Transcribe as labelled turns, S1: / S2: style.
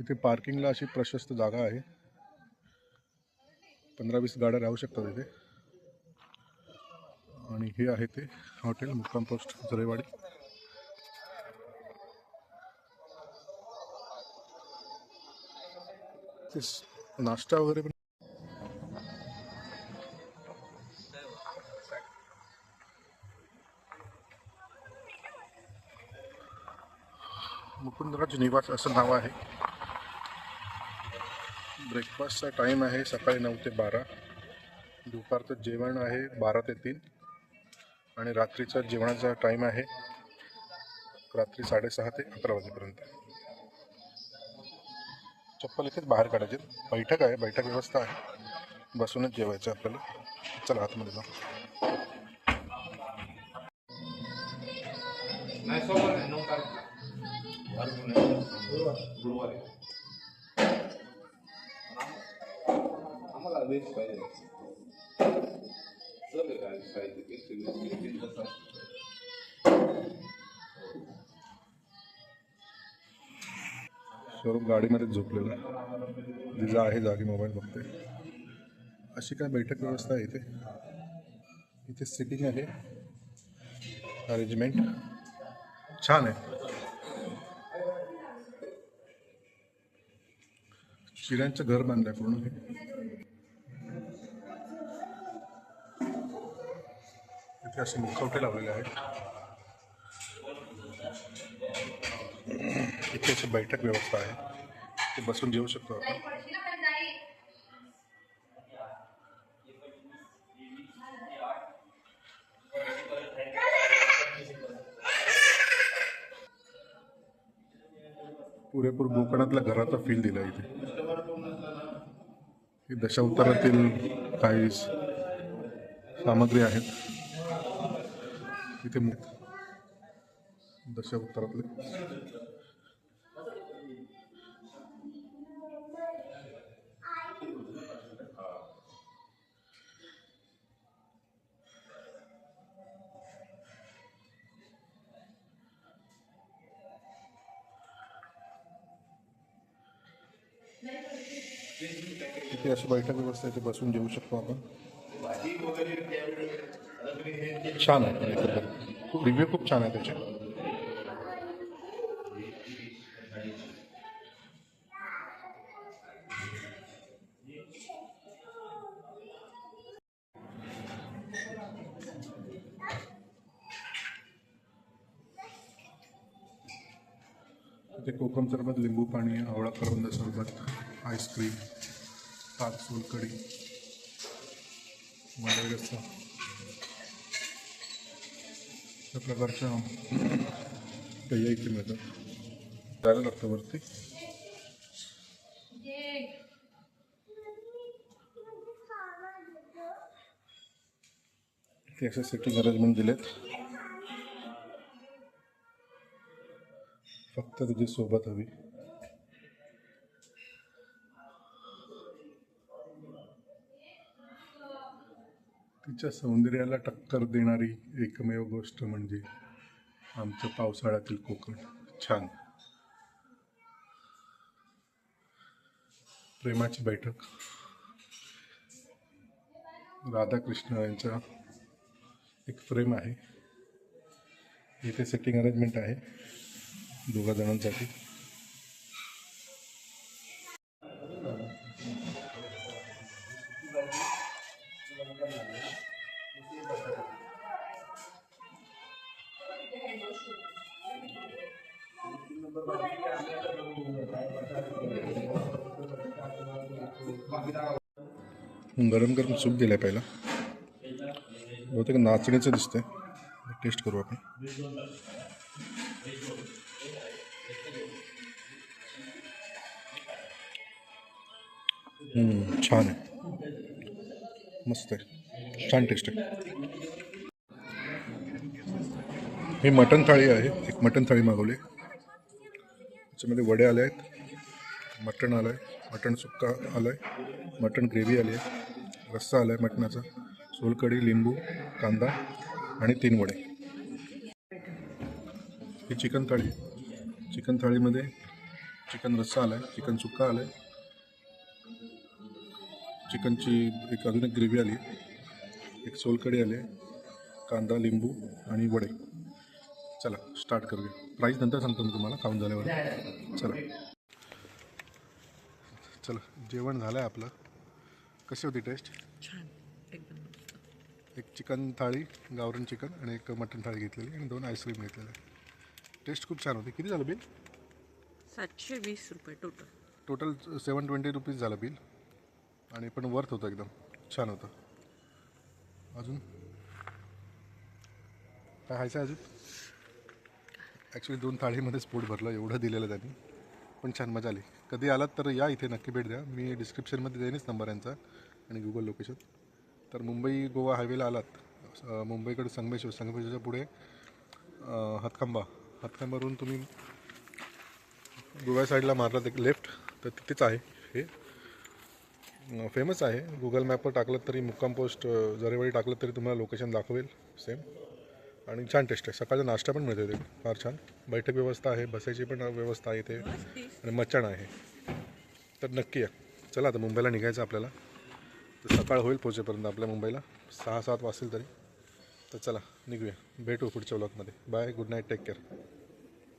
S1: इथे पार्किंगला अशी प्रशस्त जागा आहे. पंधरा वीस गाड्या राहू शकतात इथे. आणि हे आहे ते हॉटेल मुक्काम पोस्ट जरेवाडी. ते नाश्ता वगैरे पण मुकुंदराज निवास असं नाव आहे. ब्रेकफास्टचा टाईम आहे सकाळी नऊ ते बारा. दुपारचं जेवण आहे बारा ते तीन. आणि रात्रीचा जेवणाचा टाईम आहे रात्री साडेसहा ते अकरा वाजेपर्यंत. चप्पल इथेच बाहेर काढायचे. बैठक आहे बैठक व्यवस्था आहे. बसूनच जेवायचं आपल्याला. चला आतमध्ये जाऊ.
S2: नाही नाही. नऊ गुरुवारी. आम्हाला वेज पाहिजे चालेल काय साहित्य एकशे वीस किलो तीन तास.
S1: स्वरूप गाडीमध्ये झोपलेला. जिजा आहे जागी मोबाईल बघते. अशी काय बैठक व्यवस्था आहे इथे? इथे सिटिंग आहे. अरेंजमेंट छान आहे. चिड्यांचं घर बांधलं आहे पूर्ण हे असे मुखवटे लावलेले आहेत. इथे अशी बैठक व्यवस्था आहे. ते बसून जेवू शकतो आपण. पुरेपूर गोकणातल्या घराचा फील दिला इथे. दशावतारातील काही सामग्री आहेत. इथे मु- दशावतारातले इथे अशी बैठक व्यवस्था इथे बसून जेवू शकतो आपण. छान आहे. रिव्ह्यू खूप छान आहे त्याचे. ते कोकम सरबत लिंबू पाणी आवळा करंद सरबत आईस्क्रीम ताक सोलकडी रस्ता अशा प्रकारच्या पेय इथे मिळतात जायला लागतं वरती. इथे सिटिंग अरेंजमेंट दिलेत फक्त तुझी सोबत हवी. तिच्या सौंदर्याला टक्कर देणारी एकमेव गोष्ट म्हणजे आमचं पावसाळ्यातील कोकण. छान. प्रेमाची बैठक. राधाकृष्ण यांचा एक फ्रेम आहे. इथे सिटिंग अरेंजमेंट आहे. दोघा जणांसाठी गरम गरम सूप दिलाय पहिला. बहुतेक नाचणीचं दिसतंय. टेस्ट करू आपण. छान आहे. मस्त आहे. छान टेस्ट आहे. ही मटण थाळी आहे. एक मटण थाळी मागवली. त्याच्यामध्ये वडे आले आहेत मटण आलं आहे मटण सुक्का आलं आहे मटण ग्रेव्ही आली आहे रस्सा आला आहे मटणाचा सोलकढी लिंबू कांदा आणि तीन वडे. ही चिकन थाळी. चिकन थाळीमध्ये चिकन रस्सा आला आहे चिकन सुक्का आला आहे चिकनची एक अजून एक ग्रेव्ही आली आहे. एक सोलकढी आली आहे कांदा लिंबू आणि वडे. चला स्टार्ट करूया. प्राईस नंतर सांगतो मी तुम्हाला खाऊन झाल्यावर. चला. चला जेवण झालं आहे आपलं. कशी होती टेस्ट
S3: छान. एकदम
S1: एक चिकन थाळी गावरण चिकन आणि एक मटन थाळी घेतलेली आणि दोन आईस्क्रीम घेतलेले. टेस्ट खूप छान होती. किती झालं बिल
S3: सातशे वीस रुपये total
S1: total seven twenty rupees झालं बिल आणि पण वर्थ होतं एकदम. छान होतं. अजून? काय खायचं आहे अजून? ॲक्च्युली दोन थाळीमध्येच पोट भरलं एवढं दिलेलं त्यांनी. पण छान मजा आली. कधी आलात तर या इथे नक्की भेट द्या. मी डिस्क्रिप्शनमध्ये देईनच नंबर यांचा आणि गुगल लोकेशन तर मुंबई गोवा हायवेला आलात. मुंबईकडे संगमेश्वर संगमेश्वरच्या पुढे हतखंबा हातखंबा हातखंबावरून तुम्ही गोव्या साईडला मारलात एक लेफ्ट तर तिथेच आहे हे. फेमस आहे. गुगल मॅपवर टाकलं तरी मुक्काम पोस्ट जरेवाडी टाकलं तरी तुम्हाला लोकेशन दाखवेल. सेम आणि छान टेस्ट आहे. सकाळचा नाश्ता पण मिळतो इथे फार छान. बैठक व्यवस्था आहे बसायची पण व्यवस्था आहे इथे. आणि मचाण आहे. तर नक्की या. चला आता मुंबईला निघायचं आपल्याला. तर सकाळ होईल पोचेपर्यंत आपल्या मुंबईला. सहा सात वाजतील तरी. तर चला निघूया. भेटू पुढच्या ब्लॉकमध्ये bye good night take care